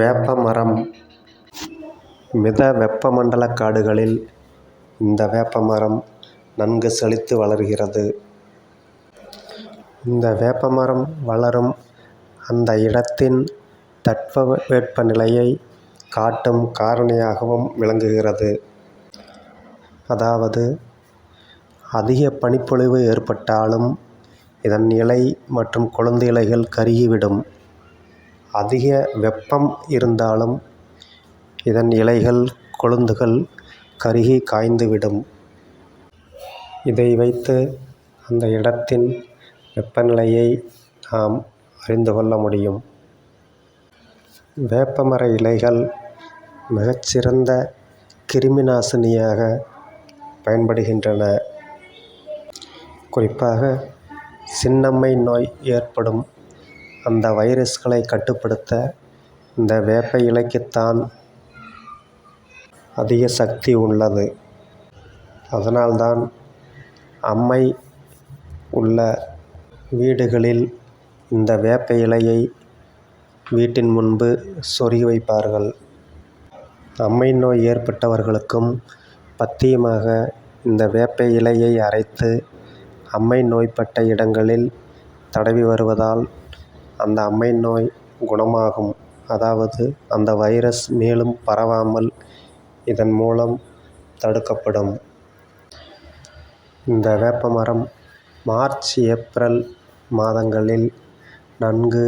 வேப்ப மரம் மித வெப்பமண்டல காடுகளில் இந்த வேப்ப மரம் நன்கு செழித்து வளர்கிறது. இந்த வேப்ப மரம் வளரும் அந்த இடத்தின் தட்பவெப்பநிலையை காட்டும் காரணியாகவும் விளங்குகிறது. அதாவது அதிக பனிப்பொழிவு ஏற்பட்டாலும் இதன் இலை மற்றும் குழந்தை இலைகள் கருகிவிடும். அதிக வெப்பம் இருந்தாலும் இதன் இலைகள் கொழுந்துகள் கருகி காய்ந்துவிடும். இதை வைத்து அந்த இடத்தின் வெப்பநிலையை நாம் அறிந்து கொள்ள முடியும். வேப்பமர இலைகள் மிகச்சிறந்த கிருமி நாசினியாக பயன்படுகின்றன. குறிப்பாக சின்னம்மை நோய் ஏற்படும் அந்த வைரஸ்களை கட்டுப்படுத்த இந்த வேப்ப இலைக்குத்தான் அதிக சக்தி உள்ளது. அதனால்தான் அம்மை உள்ள வீடுகளில் இந்த வேப்ப இலையை வீட்டின் முன்பு சொருகி வைப்பார்கள். அம்மை நோய் ஏற்பட்டவர்களுக்கும் பத்தியமாக இந்த வேப்ப இலையை அரைத்து அம்மை நோய்பட்ட இடங்களில் தடவி வருவதால் அந்த அம்மை நோய் குணமாகும். அதாவது அந்த வைரஸ் மேலும் பரவாமல் இதன் மூலம் தடுக்கப்படும். இந்த வேப்பமரம் மார்ச் ஏப்ரல் மாதங்களில் நன்கு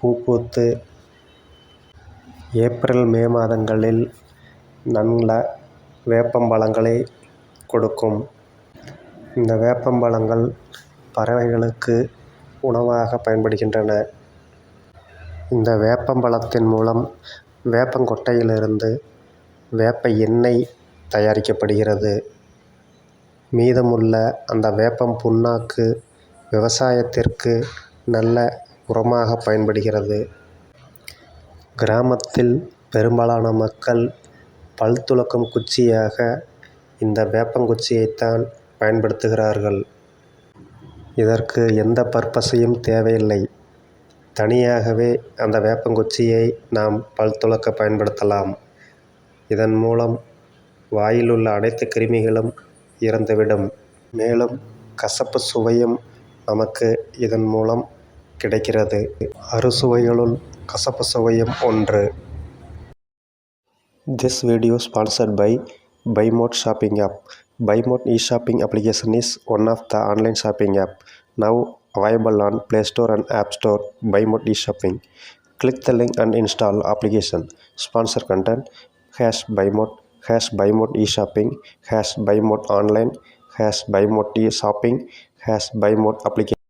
பூ பூத்து ஏப்ரல் மே மாதங்களில் நல்ல வேப்பம்பழங்களை கொடுக்கும். இந்த வேப்பம்பழங்கள் பறவைகளுக்கு உணவாக பயன்படுகின்றன. இந்த வேப்பம்பழத்தின் மூலம் வேப்பங்கொட்டையிலிருந்து வேப்ப எண்ணெய் தயாரிக்கப்படுகிறது. மீதமுள்ள அந்த வேப்பம் புண்ணாக்கு விவசாயத்திற்கு நல்ல உரமாக பயன்படுகிறது. கிராமத்தில் பெரும்பாலான மக்கள் பல் துலக்கும் குச்சியாக இந்த வேப்பங்குச்சியைத்தான் பயன்படுத்துகிறார்கள். இதற்கு எந்த பர்பஸையும் தேவையில்லை. தனியாகவே அந்த வேப்பங்குச்சியை நாம் பல் துலக்க பயன்படுத்தலாம். இதன் மூலம் வாயில் உள்ள அனைத்து கிருமிகளும் இறந்துவிடும். மேலும் கசப்பு சுவையும் நமக்கு இதன் மூலம் கிடைக்கிறது. அறுசுவைகளுள் கசப்பு சுவையும் ஒன்று. This video sponsored by Buy Mode shopping app. Buy Mode e-shopping application is one of the online shopping app now available on Play Store and App Store. Buy Mode e-shopping. Click the link and install application. Sponsor content: hash Buy Mode, hash Buy Mode e-shopping, hash Buy Mode online, hash Buy Mode e-shopping, hash Buy Mode application.